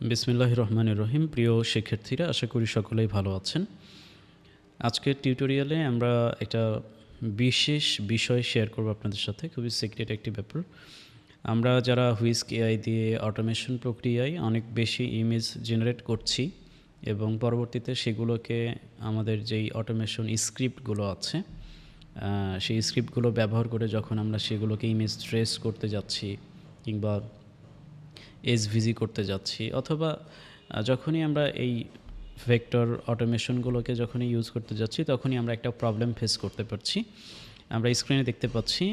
বিসমিল্লাহ রহমান রহিম প্রিয় শিক্ষার্থীরা, আশা করি সকলেই ভালো আছেন। আজকের টিউটোরিয়ালে আমরা একটা বিশেষ বিষয় শেয়ার করব আপনাদের সাথে, খুবই সিক্রেট একটি ব্যাপার। আমরা যারা হুইস্ক এআই দিয়ে অটোমেশন প্রক্রিয়ায় অনেক বেশি ইমেজ জেনারেট করছি এবং পরবর্তীতে সেগুলোকে আমাদের যেই অটোমেশন স্ক্রিপ্টগুলো আছে সেই স্ক্রিপ্টগুলো ব্যবহার করে যখন আমরা সেগুলোকে ইমেজ ট্রেস করতে যাচ্ছি কিংবা এসভিজি করতে যাচ্ছি, অথবা যখনই আমরা এই ভেক্টর অটোমেশনগুলোকে যখনই ইউজ করতে যাচ্ছি, তখনই আমরা একটা প্রবলেম ফেস করতে পারছি। আমরা স্ক্রিনে দেখতে পাচ্ছি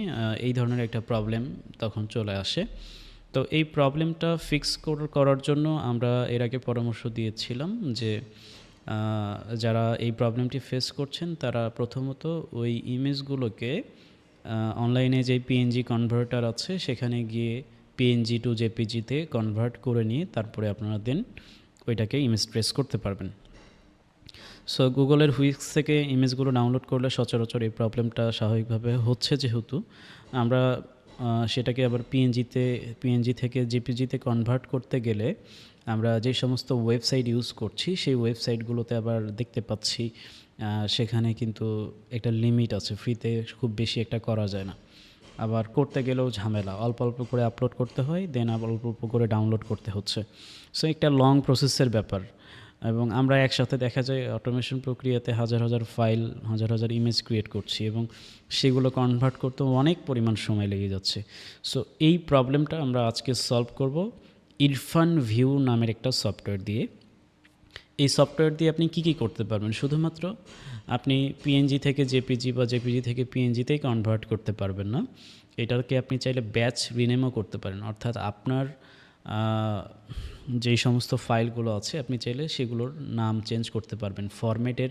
এই ধরনের একটা প্রবলেম তখন চলে আসে। তো এই প্রবলেমটা ফিক্স করার জন্য আমরা এর আগে পরামর্শ দিয়েছিলাম যে যারা এই প্রবলেমটি ফেস করছেন, তারা প্রথমত ওই ইমেজগুলোকে অনলাইনে যে পিএনজি কনভার্টার আছে, সেখানে গিয়ে পিএনজি টু জেপিজিতে কনভার্ট করে নিয়ে তারপরে আপনারা দেন ওইটাকে ইমেজ ট্রেস করতে পারবেন। সো গুগলের হুইক্স থেকে ইমেজগুলো ডাউনলোড করলে সচরাচর এই প্রবলেমটা স্বাভাবিকভাবে হচ্ছে যেহেতু। আমরা সেটাকে আবার পিএনজিতে পিএনজি থেকে জেপিজিতে কনভার্ট করতে গেলে আমরা যে সমস্ত ওয়েবসাইট ইউজ করছি, সেই ওয়েবসাইটগুলোতে আবার দেখতে পাচ্ছি সেখানে কিন্তু একটা লিমিট আছে ফ্রিতে খুব বেশি একটা করা যায় না। আবার করতে গেলেও ঝামেলা। অল্প অল্প করে আপলোড করতে হয় দেন আবার অল্প অল্প করে ডাউনলোড করতে হচ্ছে। সো একটা লং প্রসেসের ব্যাপার। এবং আমরা একসাথে দেখা যায় অটোমেশন প্রক্রিয়াতে হাজার হাজার ফাইল হাজার হাজার ইমেজ ক্রিয়েট করছি এবং সেগুলো কনভার্ট করতেও অনেক পরিমাণ সময় লেগে যাচ্ছে। সো এই প্রবলেমটা আমরা আজকে সলভ করব ইরফান ভিউ নামের একটা সফটওয়্যার দিয়ে। এই সফটওয়্যার দিয়ে আপনি কী কী করতে পারবেন? শুধুমাত্র আপনি পিএনজি থেকে জেপিজি বা জেপিজি থেকে পিএনজিতেই কনভার্ট করতে পারবেন না। এটাকে আপনি চাইলে ব্যাচ রিনেমও করতে পারেন। অর্থাৎ আপনার যেই সমস্ত ফাইলগুলো আছে, আপনি চাইলে সেগুলোর নাম চেঞ্জ করতে পারবেন। ফরম্যাটের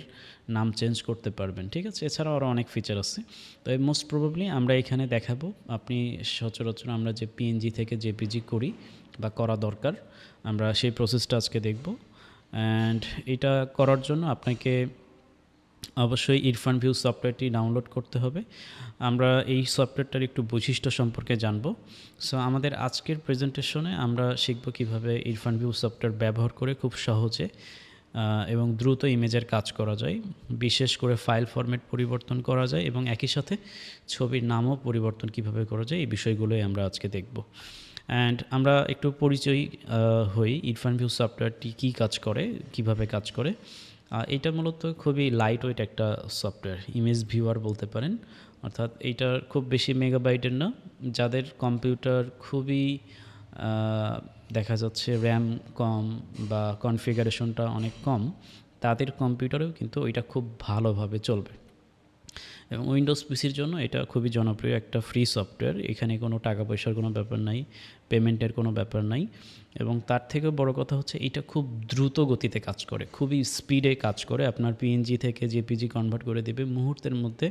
নাম চেঞ্জ করতে পারবেন, ঠিক আছে? এছাড়াও আরও অনেক ফিচার আছে। তবে মোস্ট প্রবাবলি আমরা এখানে দেখাবো, আপনি সচরাচর আমরা যে পিএনজি থেকে জেপিজি করি বা করা দরকার, আমরা সেই প্রসেসটা আজকে দেখব। অ্যান্ড এটা করার জন্য আপনাকে অবশ্যই ইরফান ভিউ সফটওয়্যারটি ডাউনলোড করতে হবে। আমরা এই সফটওয়্যারটার একটু বৈশিষ্ট্য সম্পর্কে জানব। সো আমাদের আজকের প্রেজেন্টেশনে আমরা শিখব কীভাবে ইরফান ভিউ সফটওয়্যার ব্যবহার করে খুব সহজে এবং দ্রুত ইমেজের কাজ করা যায়। বিশেষ করে ফাইল ফরম্যাট পরিবর্তন করা যায় এবং একই সাথে ছবির নামও পরিবর্তন কীভাবে করা যায়, এই বিষয়গুলোই আমরা আজকে দেখব। অ্যান্ড আমরা একটু পরিচয় হই ইরফান ভিউ সফটওয়্যারটি কী কাজ করে, কীভাবে কাজ করে। এটা মূলত খুবই লাইট ওয়েট একটা সফটওয়্যার ইমেজ ভিউয়ার বলতে পারেন। অর্থাৎ এইটার খুব বেশি মেগাবাইটের না, যাদের কম্পিউটার খুবই দেখা যাচ্ছে র্যাম কম বা কনফিগারেশনটা অনেক কম, তাদের কম্পিউটারেও কিন্তু ওইটা খুব ভালোভাবে চলবে। এবং উইন্ডোজ পিসির জন্য এটা খুবই জনপ্রিয় একটা ফ্রি সফটওয়্যার এখানে কোনো টাকা পয়সার কোনো ব্যাপার নাই পেমেন্টের কোনো ব্যাপার নাই। এবং তার থেকেও বড় কথা হচ্ছে এটা খুব দ্রুত গতিতে কাজ করে, খুবই স্পিডে কাজ করে। আপনার পিএনজি থেকে জেপিজি কনভার্ট করে দেবে। মুহূর্তের মধ্যে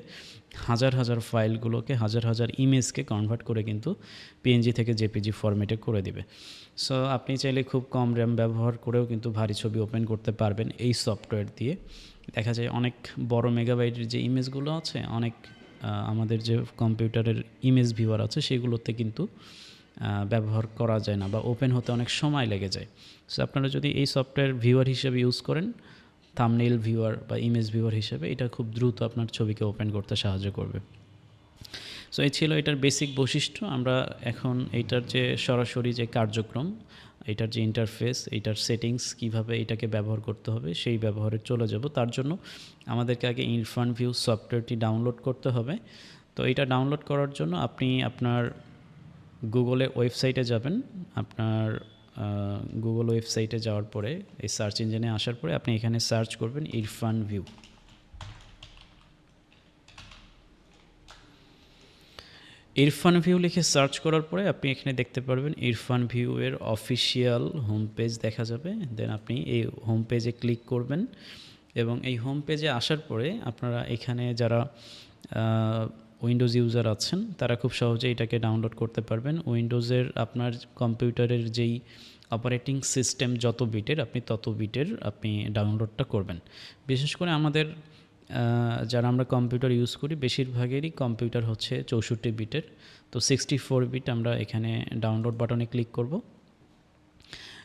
হাজার হাজার ফাইলগুলোকে হাজার হাজার ইমেজকে কনভার্ট করে কিন্তু পিএনজি থেকে জেপিজি ফরম্যাটে করে দিবে। সো আপনি চাইলে খুব কম র্যাম ব্যবহার করেও কিন্তু ভারী ছবি ওপেন করতে পারবেন এই সফটওয়্যার দিয়ে। দেখা যায় অনেক বড় মেগাবাইটের যে ইমেজগুলো আছে, অনেক আমাদের যে কম্পিউটারের ইমেজ ভিউয়ার আছে, সেগুলোতে কিন্তু ব্যবহার করা যায় না বা ওপেন হতে অনেক সময় লেগে যায়। সো আপনারা যদি এই সফটওয়্যার ভিউয়ার হিসেবে ইউজ করেন থামনেল ভিউয়ার বা ইমেজ ভিউয়ার হিসেবে, এটা খুব দ্রুত আপনার ছবিকে ওপেন করতে সাহায্য করবে। সো এই ছিল এটার বেসিক বৈশিষ্ট্য। আমরা এখন এইটার যে সরাসরি যে কার্যক্রম এটার যে ইন্টারফেস এটার সেটিংস কীভাবে এটাকে ব্যবহার করতে হবে, সেই ব্যবহারে চলে যাব। তার জন্য আমাদেরকে আগে ইরফান ভিউ সফটওয়্যারটি ডাউনলোড করতে হবে। তো এটা ডাউনলোড করার জন্য আপনি আপনার গুগলে ওয়েবসাইটে যাবেন। আপনার গুগল ওয়েবসাইটে যাওয়ার পরে, এই সার্চ ইঞ্জিনে আসার পরে আপনি এখানে সার্চ করবেন ইরফান ভিউ ইরফান ভিউ লিখে সার্চ করার পরে আপনি এখানে দেখতে পারবেন ইরফান ভিউ এর অফিসিয়াল হোম পেজ দেখা যাবে। দেন আপনি এই হোম পেজে ক্লিক করবেন এবং এই হোম পেজে আসার পরে আপনারা এখানে যারা উইন্ডোজ ইউজার আছেন, তারা খুব সহজে এটাকে ডাউনলোড করতে পারবেন। উইন্ডোজের আপনার কম্পিউটারের যেই অপারেটিং সিস্টেম যত বিটের, আপনি তত বিটের আপনি ডাউনলোডটা করবেন। বিশেষ করে আমাদের যারা আমরা কম্পিউটার ইউজ করি, বেশিরভাগেরই কম্পিউটার হচ্ছে চৌষট্টি বিটের। তো সিক্সটি ফোর বিট আমরা এখানে ডাউনলোড বাটনে ক্লিক করব।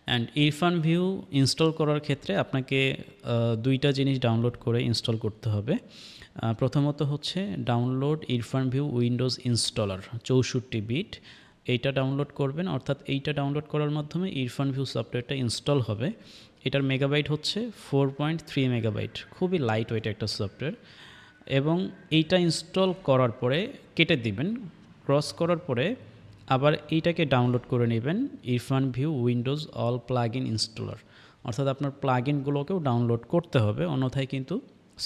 অ্যান্ড ইরফান ভিউ ইনস্টল করার ক্ষেত্রে আপনাকে দুইটা জিনিস ডাউনলোড করে ইনস্টল করতে হবে। প্রথমত হচ্ছে download Irfan view Windows installer চৌষট্টি বিট এইটা ডাউনলোড করবেন, অর্থাৎ এইটা ডাউনলোড করার মাধ্যমে ইরফান ভিউ সফটওয়্যারটা ইনস্টল হবে। এটার মেগাবাইট হচ্ছে ফোর পয়েন্ট থ্রি মেগাবাইট খুবই লাইট ওয়েট একটা সফটওয়্যার এবং এইটা ইনস্টল করার পরে কেটে দিবেন। ক্রস করার পরে আবার এইটাকে ডাউনলোড করে নেবেন Irfan View Windows all plug in installer অর্থাৎ আপনার প্লাগ ইনগুলোকেও ডাউনলোড করতে হবে, অন্যথায় কিন্তু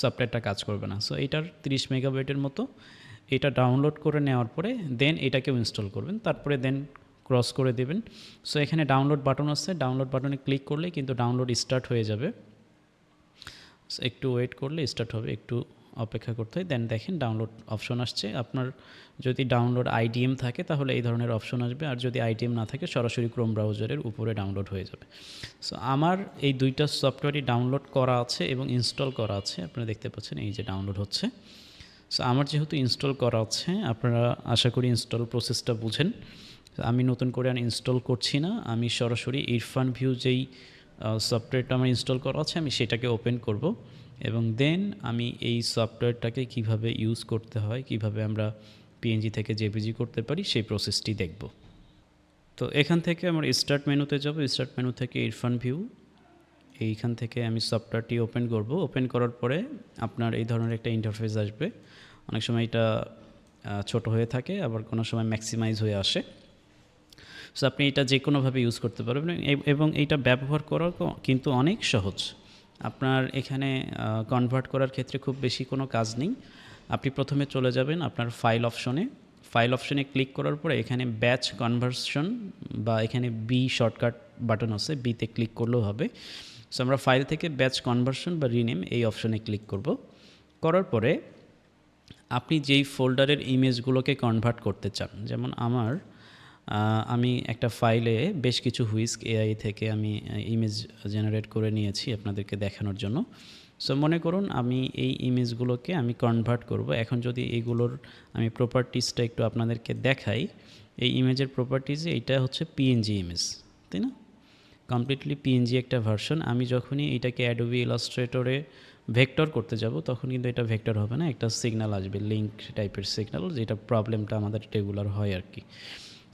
সফটওয়্যারটা কাজ করবে না। সো এটার তিরিশ মেগাবাইটের মতো এটা ডাউনলোড করে নেওয়ার পরে দেন এটাকেও ইনস্টল করবেন। তারপরে দেন ক্রস করে দেবেন। সো এখানে ডাউনলোড বাটন আছে। ডাউনলোড বাটনে ক্লিক করলে কিন্তু ডাউনলোড স্টার্ট হয়ে যাবে। একটু ওয়েট করলে স্টার্ট হবে। একটু অপেক্ষা করতে হয়। দেন দেখেন ডাউনলোড অপশন আসছে। আপনার যদি ডাউনলোড আইডিএম থাকে, তাহলে এই ধরনের অপশন আসবে। আর যদি আইডিএম না থাকে, সরাসরি ক্রোম ব্রাউজারের উপরে ডাউনলোড হয়ে যাবে। সো আমার এই দুইটা সফটওয়্যারই ডাউনলোড করা আছে এবং ইনস্টল করা আছে। আপনারা দেখতে পাচ্ছেন এই যে ডাউনলোড হচ্ছে। সো আমার যেহেতু ইনস্টল করা আছে, আপনারা আশা করি ইনস্টল প্রসেসটা বুঝেন। আমি নতুন করে আর ইনস্টল করছি না। আমি সরাসরি ইরফান ভিউ যেই সফটওয়্যারটা আমার ইনস্টল করা আছে, আমি সেটাকে ওপেন করব এবং দেন আমি এই সফটওয়্যারটাকে কীভাবে ইউজ করতে হয়, কীভাবে আমরা পিএনজি থেকে জেপিজি করতে পারি, সেই প্রসেসটি দেখব। তো এখান থেকে আমার স্টার্ট মেনুতে যাব। স্টার্ট মেনু থেকে ইরফান ভিউ। এইখান থেকে আমি সফটওয়্যারটি ওপেন করব। ওপেন করার পরে আপনার এই ধরনের একটা ইন্টারফেস আসবে। অনেক সময় এটা ছোট হয়ে থাকে, আবার কোনো সময় ম্যাক্সিমাইজ হয়ে আসে। সো আপনি এটা যে কোনোভাবে ইউজ করতে পারবেন এবং এইটা ব্যবহার করা কিন্তু অনেক সহজ। আপনার এখানে কনভার্ট করার ক্ষেত্রে খুব বেশি কোনো কাজ নেই। আপনি প্রথমে চলে যাবেন আপনার ফাইল অপশনে ফাইল অপশনে ক্লিক করার পরে এখানে ব্যাচ কনভার্সন বা এখানে বি শর্টকাট বাটন আছে। বিতে ক্লিক করলেও হবে। সো আমরা ফাইল থেকে ব্যাচ কনভার্সন বা রিনেম এই অপশনে ক্লিক করব। করার পরে আপনি যেই ফোল্ডারের ইমেজগুলোকে কনভার্ট করতে চান, যেমন আমার আমি একটা ফাইলে বেশ কিছু হুইস্ক এআই থেকে আমি ইমেজ জেনারেট করে নিয়েছি আপনাদেরকে দেখানোর জন্য। সো মনে করুন আমি এই ইমেজগুলোকে আমি কনভার্ট করব। এখন যদি এইগুলোর আমি প্রপার্টিসটা একটু আপনাদেরকে দেখাই, এই ইমেজের প্রপার্টিজে এইটা হচ্ছে পিএনজি ইমেজ তাই না? কমপ্লিটলি পিএনজি একটা ভার্সন আমি যখনই এটাকে অ্যাডোবি ইলাস্ট্রেটরে ভেক্টর করতে যাব, তখন কিন্তু এটা ভেক্টর হবে না, একটা সিগনাল আসবে লিঙ্ক টাইপের সিগনাল যেটা প্রবলেমটা আমাদের রেগুলার হয় আর কি।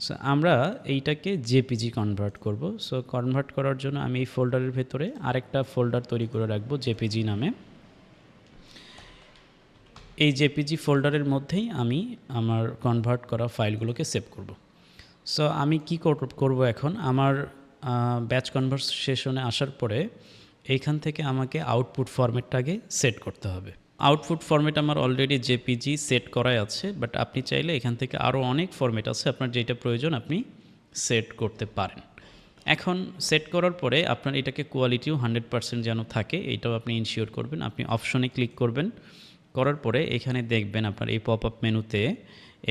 সো আমরা এইটাকে জেপিজি কনভার্ট করব। সো কনভার্ট করার জন্য আমি এই ফোল্ডারের ভেতরে আরেকটা ফোল্ডার তৈরি করে রাখব জেপিজি নামে। এই জেপিজি ফোল্ডারের মধ্যেই আমি আমার কনভার্ট করা ফাইলগুলোকে সেভ করব। সো আমি কি করব এখন? আমার ব্যাচ কনভার্সেশনে আসার পরে এইখান থেকে আমাকে আউটপুট ফরম্যাটটাকে সেট করতে হবে। আউটপুট ফরম্যাট আমার অলরেডি জেপিজি সেট করাই আছে বাট আপনি চাইলে এখান থেকে আরও অনেক ফরম্যাট আছে আপনার যেটা প্রয়োজন আপনি সেট করতে পারেন। এখন সেট করার পরে আপনার এটাকে কোয়ালিটিও হান্ড্রেড পার্সেন্ট যেন থাকে, এটাও আপনি ইনশিওর করবেন, আপনি অপশনে ক্লিক করবেন। করার পরে এখানে দেখবেন আপনার এই পপ আপ মেনুতে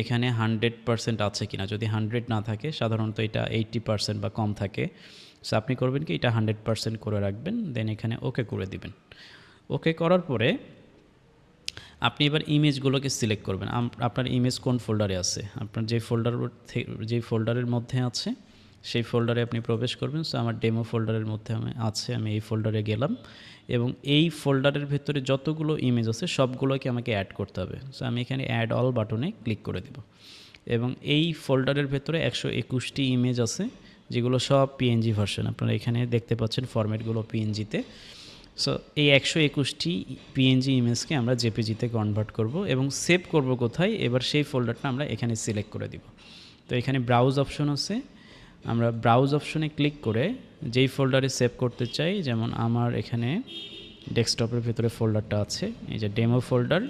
এখানে হান্ড্রেড পার্সেন্ট আছে কিনা। যদি হান্ড্রেড না থাকে, সাধারণত এটা এইট্টি পার্সেন্ট বা কম থাকে। সো আপনি করবেন কি, এটা হান্ড্রেড পার্সেন্ট করে রাখবেন দেন এখানে ওকে করে দিবেন। ওকে করার পরে আপনি এবার ইমেজগুলোকে সিলেক্ট করবেন। আপনার ইমেজ কোন ফোল্ডারে আছে? আপনার যে ফোল্ডার যে ফোল্ডারের মধ্যে আছে, সেই ফোল্ডারে আপনি প্রবেশ করবেন। সো আমার ডেমো ফোল্ডারের মধ্যে আমি আছে, আমি এই ফোল্ডারে গেলাম। এবং এই ফোল্ডারের ভেতরে যতগুলো ইমেজ আছে, সবগুলোকে আমাকে অ্যাড করতে হবে। সো আমি এখানে অ্যাড অল বাটনে ক্লিক করে দেব। এবং এই ফোল্ডারের ভেতরে একশো একুশটি ইমেজ আছে, যেগুলো সব পিএনজি ভার্সন আপনারা এখানে দেখতে পাচ্ছেন ফরম্যাটগুলো পিএনজিতে সো এই একশো একুশটি পিএনজি ইমেজকে আমরা জেপিজিতে কনভার্ট করব এবং সেভ করব কোথায়? এবার সেই ফোল্ডারটা আমরা এখানে সিলেক্ট করে দিব। তো এখানে ব্রাউজ অপশন আছে। আমরা ব্রাউজ অপশনে ক্লিক করে যেই ফোল্ডারে সেভ করতে চাই, যেমন আমার এখানে ডেস্কটপের ভেতরে ফোল্ডারটা আছে, এই যে ডেমো ফোল্ডার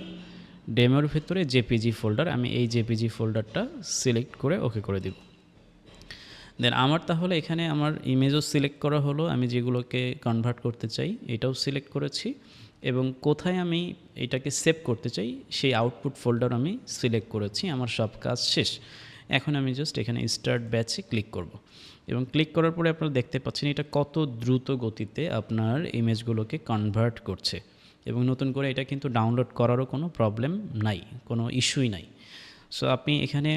ডেমোর ভেতরে জেপিজি ফোল্ডার আমি এই জেপিজি ফোল্ডারটা সিলেক্ট করে ওকে করে দিব। দেন আমার তাহলে এখানে আমার ইমেজও সিলেক্ট করা হলো, আমি যেগুলোকে কনভার্ট করতে চাই এটাও সিলেক্ট করেছি এবং কোথায় আমি এটাকে সেভ করতে চাই সেই আউটপুট ফোল্ডার আমি সিলেক্ট করেছি, আমার সব কাজ শেষ। এখন আমি জাস্ট এখানে স্টার্ট ব্যাচে ক্লিক করব। এবং ক্লিক করার পরে আপনারা দেখতে পাচ্ছেন এটা কত দ্রুত গতিতে আপনার ইমেজগুলোকে কনভার্ট করছে এবং নতুন করে এটা কিন্তু ডাউনলোড করারও কোনো প্রবলেম নাই, কোনো ইস্যুই নাই। সো আপনি এখানে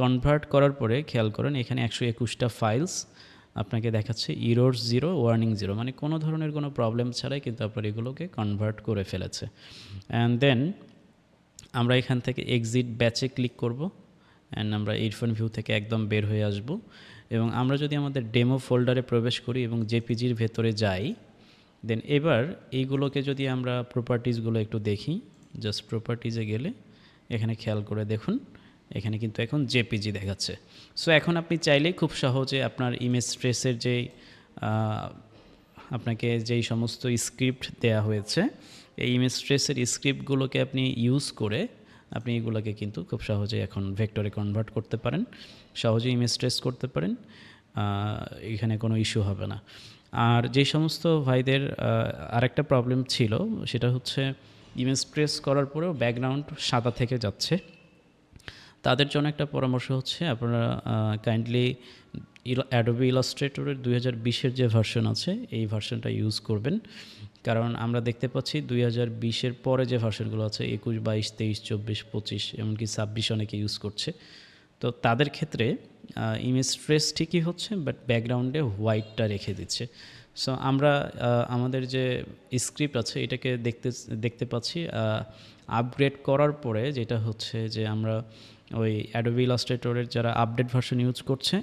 কনভার্ট করার পরে খেয়াল করেন, এখানে একশো একুশটা ফাইলস আপনাকে দেখাচ্ছে ইরোর জিরো ওয়ার্নিং জিরো মানে কোনো ধরনের কোনো প্রবলেম ছাড়াই কিন্তু আপনার এগুলোকে কনভার্ট করে ফেলেছে। অ্যান্ড দেন আমরা এখান থেকে এক্সিট ব্যাচে ক্লিক করব অ্যান্ড আমরা ইরফোন ভিউ থেকে একদম বের হয়ে আসব। এবং আমরা যদি আমাদের ডেমো ফোল্ডারে প্রবেশ করি এবং জেপিজির ভেতরে যাই দেন এবার এইগুলোকে যদি আমরা প্রপার্টিসগুলো একটু দেখি জাস্ট প্রপার্টিজে গেলে এখানে খেয়াল করে দেখুন এখানে কিন্তু এখন জেপিজি দেখাচ্ছে। সো এখন আপনি চাইলেই খুব সহজে আপনার ইমেজ ট্রেসের যে আপনাকে যেই সমস্ত স্ক্রিপ্ট দেয়া হয়েছে, এই ইমেজ ট্রেসের স্ক্রিপ্টগুলোকে আপনি ইউজ করে আপনি এগুলোকে কিন্তু খুব সহজে এখন ভেক্টরে কনভার্ট করতে পারেন, সহজে ইমেজ ট্রেস করতে পারেন এখানে কোনো ইস্যু হবে না। আর যে সমস্ত ভাইদের আরেকটা প্রবলেম ছিল, সেটা হচ্ছে ইমেজ ট্রেস করার পরেও ব্যাকগ্রাউন্ড সাদা থেকে যাচ্ছে। তাদের জন্য একটা পরামর্শ হচ্ছে, আপনারা কাইন্ডলি অ্যাডোবি ইলাস্ট্রেটরের দুই হাজার বিশের যে ভার্সন আছে, এই ভার্সনটা ইউজ করবেন। কারণ আমরা দেখতে পাচ্ছি দুই হাজার বিশের পরে যে ভার্সনগুলো আছে, একুশ, বাইশ, তেইশ, চব্বিশ, পঁচিশ, এমনকি ছাব্বিশ অনেকে ইউজ করছে। তো তাদের ক্ষেত্রে ইমেজ ট্রেস ঠিকই হচ্ছে বাট ব্যাকগ্রাউন্ডে হোয়াইটটা রেখে দিচ্ছে। সো আমরা আমাদের যে স্ক্রিপ্ট আছে, এটাকে দেখতে দেখতে পাচ্ছি আপগ্রেড করার পরে যেটা হচ্ছে যে আমরা ওই অ্যাডোবি ইলাস্ট্রেটরের যারা আপডেট ভার্সন ইউজ করছে,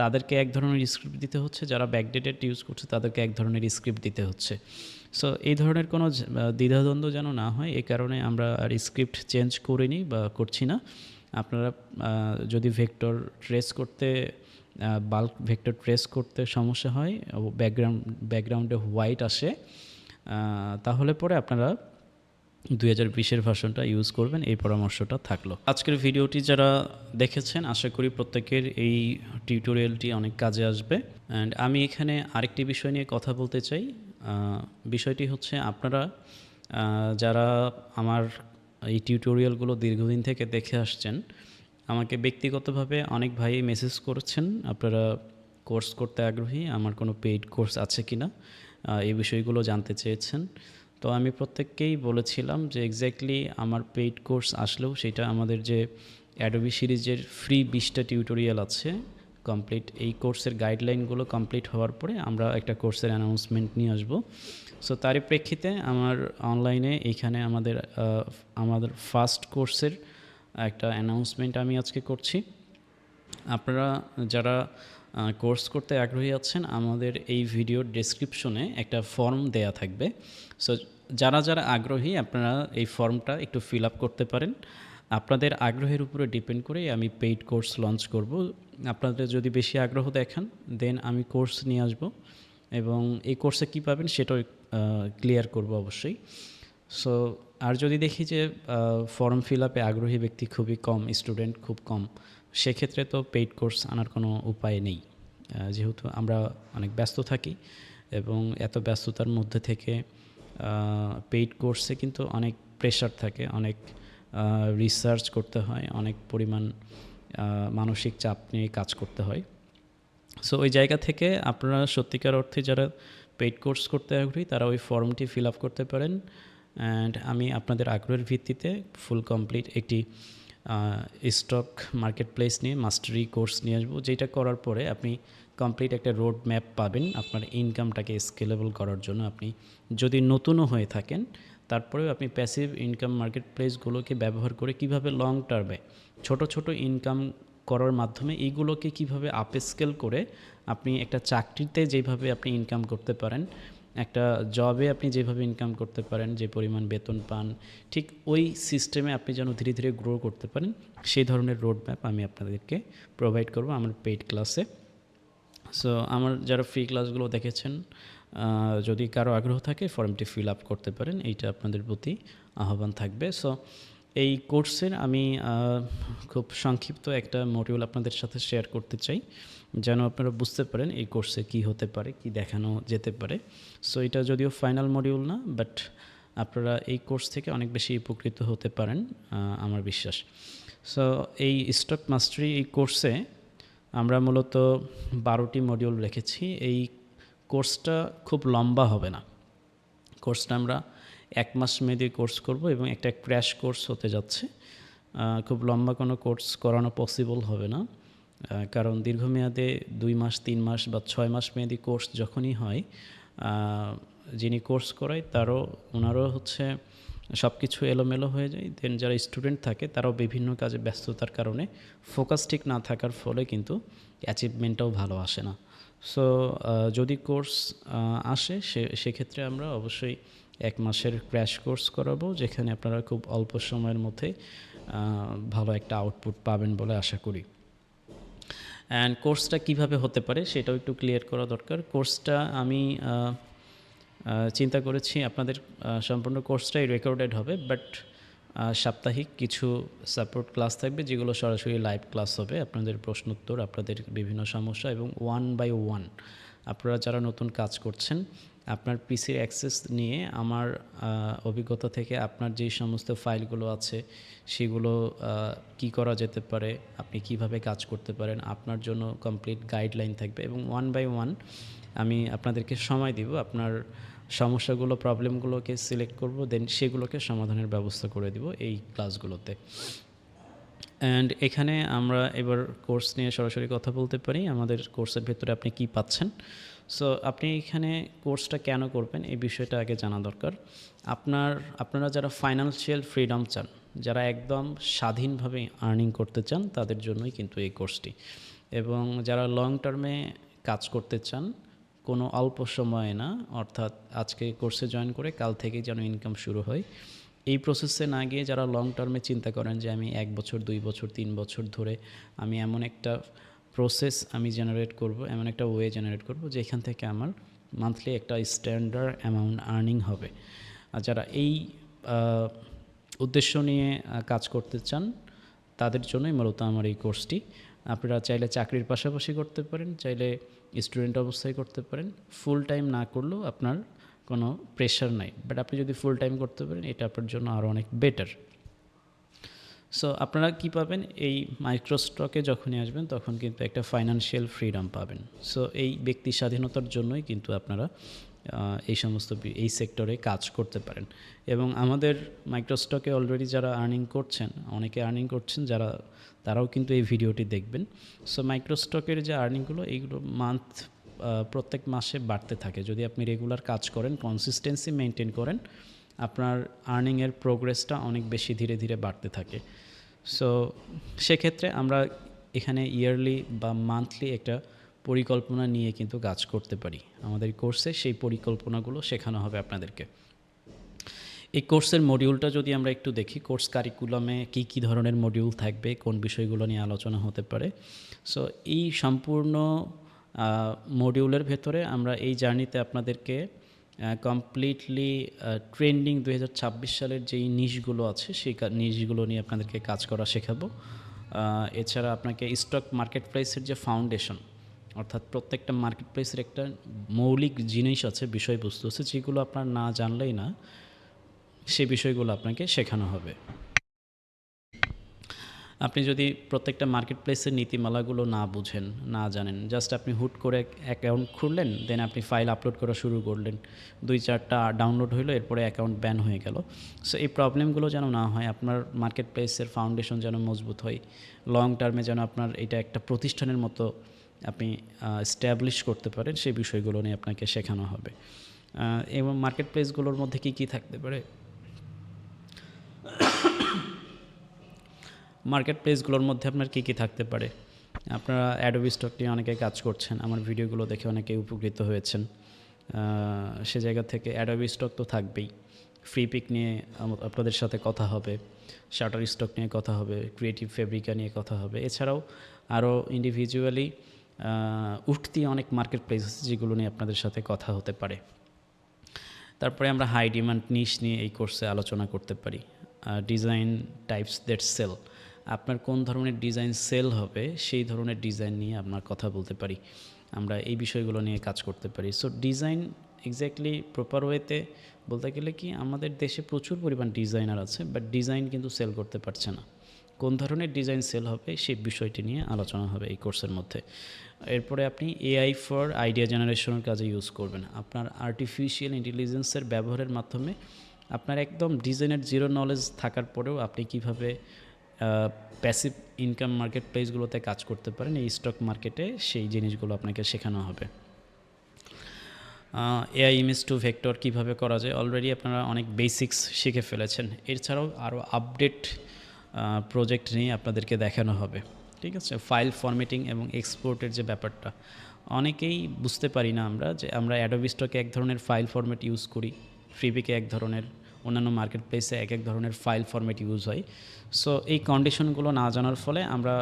তাদেরকে এক ধরনের স্ক্রিপ্ট দিতে হচ্ছে, যারা ব্যাকডেটেড ইউজ করছে, তাদেরকে এক ধরনের স্ক্রিপ্ট দিতে হচ্ছে। সো এই ধরনের কোনো দ্বিধাদ্বন্দ্ব যেন না হয় এই কারণে আমরা আর স্ক্রিপ্ট চেঞ্জ করিনি বা করছি না। আপনারা যদি ভেক্টর ট্রেস করতে বাল্ক ভেক্টর ট্রেস করতে সমস্যা হয় ব্যাকগ্রাউন্ড ব্যাকগ্রাউন্ডে হোয়াইট আসে তাহলে পরে আপনারা দুই হাজার বিশের ভার্সনটা ইউজ করবেন, এই পরামর্শটা থাকল। আজকের ভিডিওটি যারা দেখেছেন, আশা করি প্রত্যেকের এই টিউটোরিয়ালটি অনেক কাজে আসবে। অ্যান্ড আমি এখানে আরেকটি বিষয় নিয়ে কথা বলতে চাই। বিষয়টি হচ্ছে আপনারা যারা আমার এই টিউটোরিয়ালগুলো দীর্ঘদিন থেকে দেখে আসছেন, আমাকে ব্যক্তিগতভাবে অনেক ভাই মেসেজ করেছেন, আপনারা কোর্স করতে আগ্রহী, আমার কোনো পেইড কোর্স আছে কি না এই বিষয়গুলো জানতে চেয়েছেন। তো আমি প্রত্যেককেই বলেছিলাম যে এক্স্যাক্টলি আমার পেইড কোর্স আসলেও সেটা আমাদের যে অ্যাডোবি সিরিজের ফ্রি বিশটা টিউটোরিয়াল আছে কমপ্লিট এই কোর্সের গাইডলাইনগুলো কমপ্লিট হওয়ার পরে আমরা একটা কোর্সের অ্যানাউন্সমেন্ট নিয়ে আসব। সো তারই প্রেক্ষিতে আমার অনলাইনে এইখানে আমাদের আমাদের ফার্স্ট কোর্সের একটা অ্যানাউন্সমেন্ট আমি আজকে করছি। আপনারা যারা কোর্স করতে আগ্রহী আছেন, আমাদের এই ভিডিওর ডেসক্রিপশনে একটা ফর্ম দেয়া থাকবে। সো যারা যারা আগ্রহী, আপনারা এই ফর্মটা একটু ফিল আপ করতে পারেন। আপনাদের আগ্রহের উপরে ডিপেন্ড করে আমি পেইড কোর্স লঞ্চ করব। আপনাদের যদি বেশি আগ্রহ দেখান দেন আমি কোর্স নিয়ে আসব এবং এই কোর্সে কী পাবেন সেটাও ক্লিয়ার করব অবশ্যই। সো আর যদি দেখি যে ফর্ম ফিল আপে আগ্রহী ব্যক্তি খুবই কম স্টুডেন্ট খুব কম সেক্ষেত্রে তো পেইড কোর্স আনার কোনো উপায় নেই। যেহেতু আমরা অনেক ব্যস্ত থাকি এবং এত ব্যস্ততার মধ্যে থেকে পেইড কোর্সে কিন্তু অনেক প্রেশার থাকে, অনেক রিসার্চ করতে হয়, অনেক পরিমাণ মানসিক চাপ নিয়ে কাজ করতে হয়। সো ওই জায়গা থেকে আপনারা সত্যিকার অর্থে যারা পেইড কোর্স করতে আগ্রহী, তারা ওই ফর্মটি ফিল আপ করতে পারেন। অ্যান্ড আমি আপনাদের আগ্রহের ভিত্তিতে ফুল কমপ্লিট একটি স্টক মার্কেট প্লেস নিয়ে মাস্টারি কোর্স নিয়ে আসব। যেটা করার পরে আপনি কমপ্লিট একটা রোড ম্যাপ পাবেন আপনার ইনকামটাকে স্কেলেবল করার জন্য। আপনি যদি নতুনও হয়ে থাকেন, তারপরেও আপনি প্যাসিভ ইনকাম মার্কেট প্লেসগুলোকে ব্যবহার করে কীভাবে লং টার্মে ছোট ছোট ইনকাম করার মাধ্যমে এইগুলোকে কীভাবে আপ স্কেল করে আপনি একটা চাকরিতে যেভাবে আপনি ইনকাম করতে পারেন একটা জবে আপনি যেভাবে ইনকাম করতে পারেন, যে পরিমাণ বেতন পান, ঠিক ওই সিস্টেমে আপনি যেন ধীরে ধীরে গ্রো করতে পারেন, সেই ধরনের রোড ম্যাপ আমি আপনাদেরকে প্রোভাইড করব আমার পেইড ক্লাসে সো আমার যারা ফ্রি ক্লাসগুলো দেখেছেন যদি কারও আগ্রহ থাকে ফর্মটি ফিল আপ করতে পারেন, এইটা আপনাদের প্রতি আহ্বান থাকবে। সো এই কোর্সের আমি খুব সংক্ষিপ্ত একটা মডিউল আপনাদের সাথে শেয়ার করতে চাই। যেন আপনারা বুঝতে পারেন এই কোর্সে কি হতে পারে, কি দেখানো যেতে পারে। সো এটা যদিও ফাইনাল মডিউল না বাট আপনারা এই কোর্স থেকে অনেক বেশি উপকৃত হতে পারেন আমার বিশ্বাস। সো এই স্টক মাস্টারি এই কোর্সে আমরা মূলত বারোটি মডিউল রেখেছি। এই কোর্সটা খুব লম্বা হবে না। কোর্সটা আমরা এক মাস মেয়াদি কোর্স করব এবং একটা ক্র্যাশ কোর্স হতে যাচ্ছে। খুব লম্বা কোনো কোর্স করানো পসিবল হবে না। কারণ দীর্ঘমেয়াদে দুই মাস, তিন মাস বা ছয় মাস মেয়াদি কোর্স যখনই হয় যিনি কোর্স করায় তারও ওনারও হচ্ছে সব কিছু এলোমেলো হয়ে যায়। দেন যারা স্টুডেন্ট থাকে, তারাও বিভিন্ন কাজে ব্যস্ততার কারণে ফোকাস ঠিক না থাকার ফলে কিন্তু অ্যাচিভমেন্টটাও ভালো আসে না। সো যদি কোর্স আসে, সে, সেক্ষেত্রে আমরা অবশ্যই এক মাসের ক্র্যাশ কোর্স করাবো, যেখানে আপনারা খুব অল্প সময়ের মধ্যে ভালো একটা আউটপুট পাবেন বলে আশা করি। অ্যান্ড কোর্সটা কীভাবে হতে পারে সেটাও একটু ক্লিয়ার করা দরকার। কোর্সটা আমি চিন্তা করেছি আপনাদের সম্পূর্ণ কোর্সটাই রেকর্ডেড হবে বাট সাপ্তাহিক কিছু সাপোর্ট ক্লাস থাকবে যেগুলো সরাসরি লাইভ ক্লাস হবে। আপনাদের প্রশ্ন উত্তর আপনাদের বিভিন্ন সমস্যা এবং ওয়ান বাই ওয়ান আপনারা যারা নতুন কাজ করছেন আপনার পিসির অ্যাক্সেস নিয়ে আমার অভিজ্ঞতা থেকে আপনার যেই সমস্ত ফাইলগুলো আছে, সেগুলো কি করা যেতে পারে, আপনি কীভাবে কাজ করতে পারেন, আপনার জন্য কমপ্লিট গাইডলাইন থাকবে এবং ওয়ান বাই ওয়ান আমি আপনাদেরকে সময় দিব, আপনার সমস্যাগুলো প্রবলেমগুলোকে সিলেক্ট করব দেন সেগুলোকে সমাধানের ব্যবস্থা করে দিব এই ক্লাসগুলোতে অ্যান্ড এখানে আমরা এবার কোর্স নিয়ে সরাসরি কথা বলতে পারি, আমাদের কোর্সের ভেতরে আপনি কি পাচ্ছেন? সো আপনি এখানে কোর্সটা কেন করবেন? এই বিষয়টা আগে জানা দরকার। আপনার, আপনারা যারা ফাইন্যান্সিয়াল ফ্রিডম চান, যারা একদম স্বাধীনভাবে আর্নিং করতে চান, তাদের জন্যই কিন্তু এই কোর্সটি এবং যারা লং টার্মে কাজ করতে চান, কোনো অল্প সময়ে না, অর্থাৎ আজকে কোর্সে জয়েন করে কাল থেকেই যেন ইনকাম শুরু হয়, এই প্রসেসে না গিয়ে যারা লং টার্মে চিন্তা করেন যে, আমি এক বছর, দুই বছর, তিন বছর ধরে আমি এমন একটা প্রসেস আমি জেনারেট করব, এমন একটা ওয়ে জেনারেট করব, যেখান থেকে আমার মান্থলি একটা স্ট্যান্ডার্ড অ্যামাউন্ট আর্নিং হবে। আর যারা এই উদ্দেশ্য নিয়ে কাজ করতে চান, তাদের জন্যই মূলত আমার এই কোর্সটি আপনারা চাইলে চাকরির পাশাপাশি করতে পারেন, চাইলে স্টুডেন্ট অবস্থায় করতে পারেন। ফুল টাইম না করলেও আপনার কোনো প্রেশার নাই। বাট আপনি যদি ফুল টাইম করতে পারেন, এটা আপনার জন্য আরও অনেক বেটার সো আপনারা কি পাবেন? এই মাইক্রোস্টকে যখনই আসবেন, তখন কিন্তু একটা ফাইনান্সিয়াল ফ্রিডম পাবেন। সো এই ব্যক্তি স্বাধীনতার জন্যই কিন্তু আপনারা এই সমস্ত এই সেক্টরে কাজ করতে পারেন। এবং আমাদের মাইক্রোস্টকে অলরেডি যারা আর্নিং করছেন, অনেকে আর্নিং করছেন, যারা, তারাও কিন্তু এই ভিডিওটি দেখবেন। সো মাইক্রোস্টকের যে আর্নিংগুলো এইগুলো মান্থ প্রত্যেক মাসে বাড়তে থাকে। যদি আপনি রেগুলার কাজ করেন কনসিস্টেন্সি মেনটেন করেন আপনার আর্নিংয়ের প্রোগ্রেসটা অনেক বেশি ধীরে ধীরে বাড়তে থাকে। সো সেক্ষেত্রে আমরা এখানে ইয়ারলি বা মান্থলি একটা পরিকল্পনা নিয়ে কিন্তু কাজ করতে পারি। আমাদের কোর্সে সেই পরিকল্পনাগুলো শেখানো হবে আপনাদেরকে। এই কোর্সের মডিউলটা যদি আমরা একটু দেখি কোর্স কারিকুলামে কী কী ধরনের মডিউল থাকবে, কোন বিষয়গুলো নিয়ে আলোচনা হতে পারে। সো এই সম্পূর্ণ মডিউলের ভেতরে আমরা এই জার্নিতে আপনাদেরকে কমপ্লিটলি ট্রেন্ডিং দু হাজার ছাব্বিশ সালের যেই নিশগুলো আছে, সেই নিশগুলো নিয়ে আপনাদেরকে কাজ করা শেখাবো। এছাড়া আপনাকে স্টক মার্কেট প্রাইসের যে ফাউন্ডেশন অর্থাৎ প্রত্যেকটা মার্কেট প্লেসের একটা মৌলিক জিনিস আছে, বিষয়বস্তু আছে, যেগুলো আপনার না জানলেই না, সে বিষয়গুলো আপনাকে শেখানো হবে। আপনি যদি প্রত্যেকটা মার্কেট প্লেসের নীতিমালাগুলো না বুঝেন, না জানেন জাস্ট আপনি হুট করে অ্যাকাউন্ট খুললেন দেন আপনি ফাইল আপলোড করা শুরু করলেন। দুই চারটা ডাউনলোড হইল, এরপরে অ্যাকাউন্ট ব্যান হয়ে গেল। সো এই প্রবলেমগুলো যেন না হয়, আপনার মার্কেট প্লেসের ফাউন্ডেশন যেন মজবুত হয় লং টার্মে যেন আপনার এটা একটা প্রতিষ্ঠানের মতো আপনি স্ট্যাবলিশ করতে পারেন, সেই বিষয়গুলো নিয়ে আপনাকে শেখানো হবে। এবং মার্কেট প্লেসগুলোর মধ্যে কী কী থাকতে পারে? মার্কেট প্লেসগুলোর মধ্যে আপনার কী কী থাকতে পারে? আপনারা অ্যাডোবি স্টক নিয়ে অনেকে কাজ করছেন, আমার ভিডিওগুলো দেখে অনেকে উপকৃত হয়েছেন। সে জায়গা থেকে অ্যাডোবি স্টক তো থাকবেই। ফ্রি পিক নিয়ে আপনাদের সাথে কথা হবে শাটার স্টক নিয়ে কথা হবে ক্রিয়েটিভ ফেব্রিকা নিয়ে কথা হবে। এছাড়াও আরও ইন্ডিভিজুয়ালি উঠতি অনেক মার্কেট প্লেস আছে যেগুলো নিয়ে আপনাদের সাথে কথা হতে পারে। তারপরে আমরা হাই ডিমান্ড নিশ নিয়ে এই কোর্সে আলোচনা করতে পারি। ডিজাইন টাইপস দ্যাট সেল আপনার কোন ধরনের ডিজাইন সেল হবে, সেই ধরনের ডিজাইন নিয়ে আপনার কথা বলতে পারি। আমরা এই বিষয়গুলো নিয়ে কাজ করতে পারি। সো ডিজাইন এক্স্যাক্টলি প্রপার ওয়েতে বলতে গেলে কি, আমাদের দেশে প্রচুর পরিমাণ ডিজাইনার আছে বাট ডিজাইন কিন্তু সেল করতে পারছে না। কোন ধরনের ডিজাইন সেল হবে, সেই বিষয়টি নিয়ে আলোচনা হবে এই কোর্সের মধ্যে। এরপরে আপনি এআই ফর আইডিয়া জেনারেশনের কাজে ইউজ করবেন। আপনার আর্টিফিশিয়াল ইন্টেলিজেন্সের ব্যবহারের মাধ্যমে আপনার একদম ডিজাইনের জিরো নলেজ থাকার পরেও আপনি কীভাবে প্যাসিভ ইনকাম মার্কেট প্লেসগুলোতে কাজ করতে পারেন, এই স্টক মার্কেটে সেই জিনিসগুলো আপনাকে শেখানো হবে। এআই ইমেজ টু ভেক্টর কীভাবে করা যায়? অলরেডি আপনারা অনেক বেসিক্স শিখে ফেলেছেন। এছাড়াও আরও আপডেট প্রজেক্ট নিয়ে আপনাদেরকে দেখানো হবে। ঠিক আছে? ফাইল ফরম্যাটিং এবং এক্সপোর্টের যে ব্যাপারটা। অনেকেই বুঝতে পারি না আমরা যে আমরা অ্যাডোবি স্টকে এক ধরনের ফাইল ফরম্যাট ইউজ করি ফ্রিবিকে এক ধরনের। অন্যান্য মার্কেট প্লেসে এক এক ধরনের ফাইল ফরম্যাট ইউজ হয়। সো এই কন্ডিশনগুলো না জানার ফলে আমরা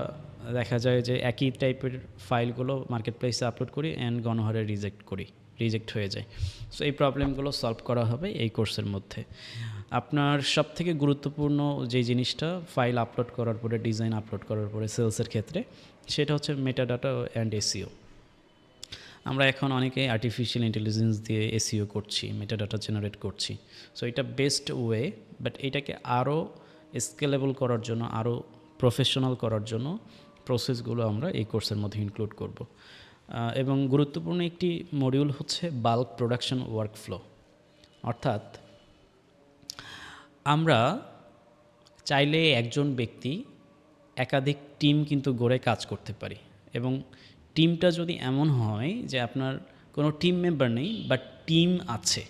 দেখা যায় যে একই টাইপের ফাইলগুলো মার্কেট প্লেসে আপলোড করি অ্যান্ড গণহারে রিজেক্ট করি রিজেক্ট হয়ে যায়। সো এই প্রবলেমগুলো সলভ করা হবে এই কোর্সের মধ্যে। আপনার সব থেকে গুরুত্বপূর্ণ যে জিনিসটা ফাইল আপলোড করার পরে ডিজাইন আপলোড করার পরে সেলসের ক্ষেত্রে, সেটা হচ্ছে মেটাডাটা অ্যান্ড এসিও আমরা এখন অনেকে আর্টিফিশিয়াল ইন্টেলিজেন্স দিয়ে এসিও করছি মেটাডাটা জেনারেট করছি। সো এটা বেস্ট ওয়ে বাট এটাকে আরও স্কেলেবল করার জন্য আরও প্রফেশনাল করার জন্য প্রসেসগুলো আমরা এই কোর্সের মধ্যে ইনক্লুড করব। এবং গুরুত্বপূর্ণ একটি মডিউল হচ্ছে বাল্ক প্রোডাকশন ওয়ার্কফ্লো অর্থাৎ আমরা চাইলে একজন ব্যক্তি একাধিক টিম কিন্তু গড়ে কাজ করতে পারি, এবং টিমটা যদি এমন হয় যে আপনার কোনো টিম মেম্বার নেই বাট টিম আছে,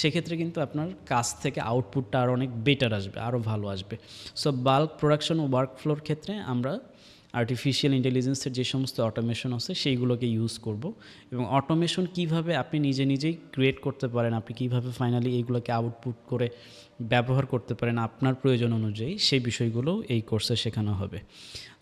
সেক্ষেত্রে কিন্তু আপনার কাজ থেকে আউটপুটটা আরও অনেক বেটার আসবে আরও ভালো আসবে। So bulk production work floor ক্ষেত্রে আমরা আর্টিফিশিয়াল ইন্টেলিজেন্সের যে সমস্ত অটোমেশন আছে, সেইগুলোকে ইউজ করব। এবং অটোমেশন কীভাবে আপনি নিজে নিজেই ক্রিয়েট করতে পারেন, আপনি কীভাবে ফাইনালি এইগুলোকে আউটপুট করে ব্যবহার করতে পারেন, আপনার প্রয়োজন অনুযায়ী সেই বিষয়গুলো এই কোর্সে শেখানো হবে।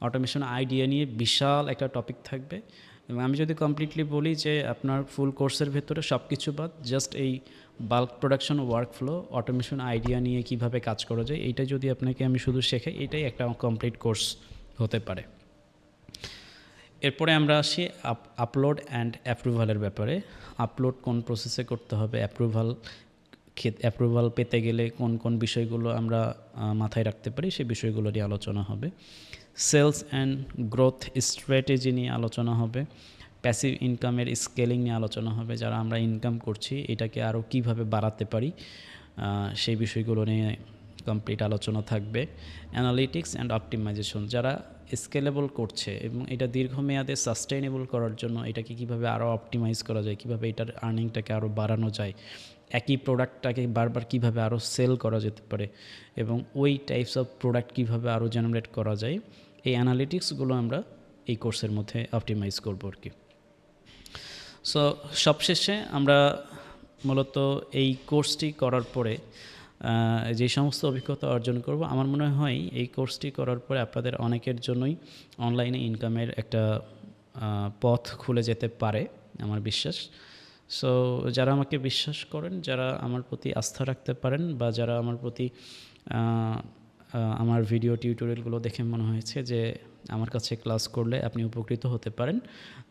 অটোমেশন আইডিয়া নিয়ে বিশাল একটা টপিক থাকবে। এবং আমি যদি কমপ্লিটলি বলি যে আপনার ফুল কোর্সের ভেতরে সব কিছু বাদ জাস্ট এই bulk production work flow automation idea নিয়ে কীভাবে কাজ করা যায়, এইটা যদি আপনাকে আমি শুধু শেখাই, এটাই একটা কমপ্লিট কোর্স হতে পারে। এরপরে আমরা আসি আপলোড অ্যান্ড অ্যাপ্রুভালের ব্যাপারে। আপলোড কোন প্রসেসে করতে হবে অ্যাপ্রুভাল অ্যাপ্রুভাল পেতে গেলে কোন কোন বিষয়গুলো আমরা মাথায় রাখতে পারি, সেই বিষয়গুলো নিয়ে আলোচনা হবে। সেলস অ্যান্ড গ্রোথ স্ট্র্যাটেজি নিয়ে আলোচনা হবে। প্যাসিভ ইনকামের স্কেলিং নিয়ে আলোচনা হবে, যারা আমরা ইনকাম করছি, এটাকে আরও কীভাবে বাড়াতে পারি সেই বিষয়গুলো নিয়ে কমপ্লিট আলোচনা থাকবে। অ্যানালিটিক্স অ্যান্ড অপটিমাইজেশন যারা স্কেলেবল করছে এবং এটা দীর্ঘমেয়াদে সাস্টেইনেবল করার জন্য এটাকে কীভাবে আরও অপটিমাইজ করা যায়, কীভাবে এটার আর্নিংটাকে আরও বাড়ানো যায়, একই প্রোডাক্টটাকে বারবার কীভাবে আরও সেল করা যেতে পারে এবং ওই টাইপস অফ প্রোডাক্ট কীভাবে আরও জেনারেট করা যায়, এই অ্যানালিটিক্সগুলো আমরা এই কোর্সের মধ্যে অপটিমাইজ করব আর কি। সো সবশেষে আমরা মূলত এই কোর্সটি করার পরে যে সমস্ত অভিজ্ঞতা অর্জন করব, আমার মনে হয় এই কোর্সটি করার পরে আপনাদের অনেকের জন্যই অনলাইনে ইনকামের একটা পথ খুলে যেতে পারে আমার বিশ্বাস। সো যারা আমাকে বিশ্বাস করেন, যারা আমার প্রতি আস্থা রাখতে পারেন বা যারা আমার প্রতি আমার ভিডিও টিউটোরিয়ালগুলো দেখে মনে হয়েছে যে আমার কাছে ক্লাস করলে আপনি উপকৃত হতে পারেন।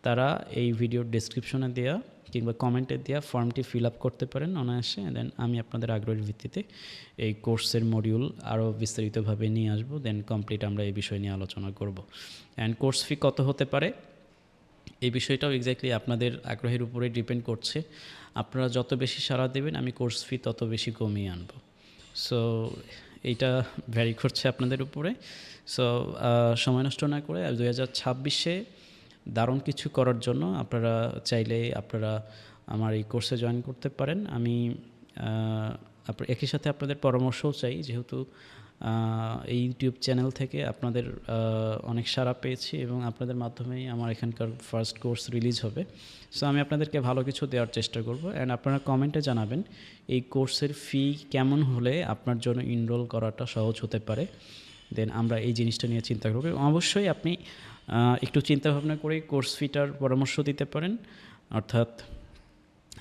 তারা এই ভিডিওর ডিসক্রিপশনে দেওয়া কিংবা কমেন্টে দেওয়া ফর্মটি ফিল আপ করতে পারেন অনায়াসে দেন আমি আপনাদের আগ্রহের ভিত্তিতে এই কোর্সের মডিউল আরও বিস্তারিতভাবে নিয়ে আসব দেন কমপ্লিট আমরা এই বিষয় নিয়ে আলোচনা করব। অ্যান্ড কোর্স ফি কত হতে পারে? এই বিষয়টাও এক্স্যাক্টলি আপনাদের আগ্রহের উপরে ডিপেন্ড করছে। আপনারা যত বেশি সাড়া দেবেন, আমি কোর্স ফি তত বেশি কমিয়ে আনব। সো এইটা ভ্যারি করছে আপনাদের উপরে। সো সময় নষ্ট না করে দু হাজার ছাব্বিশে দারুণ কিছু করার জন্য আপনারা চাইলে আপনারা আমার এই কোর্সে জয়েন করতে পারেন। আমি একই সাথে আপনাদের পরামর্শও চাই, যেহেতু এই ইউটিউব চ্যানেল থেকে আপনাদের অনেক সাড়া পেয়েছি এবং আপনাদের মাধ্যমেই আমার এখানকার ফার্স্ট কোর্স রিলিজ হবে। সো আমি আপনাদেরকে ভালো কিছু দেওয়ার চেষ্টা করব অ্যান্ড আপনারা কমেন্টে জানাবেন এই কোর্সের ফি কেমন হলে আপনার জন্য ইনরোল করাটা সহজ হতে পারে। দেন আমরা এই জিনিসটা নিয়ে চিন্তা করব অবশ্যই আপনি একটু চিন্তা ভাবনা করে কোর্স ফিটার পরামর্শ দিতে পারেন। অর্থাৎ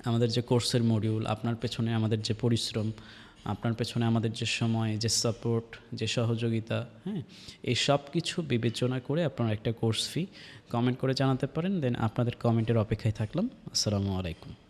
আমাদের যে কোর্সের মডিউল আপনার পেছনে আমাদের যে পরিশ্রম আপনার পেছনে আমাদের যে সময়, যে সাপোর্ট যে সহযোগিতা হ্যাঁ এই সব কিছু বিবেচনা করে আপনার একটা কোর্স ফি কমেন্ট করে জানাতে পারেন দেন আপনাদের কমেন্টের অপেক্ষায় থাকলাম। আসসালামু আলাইকুম।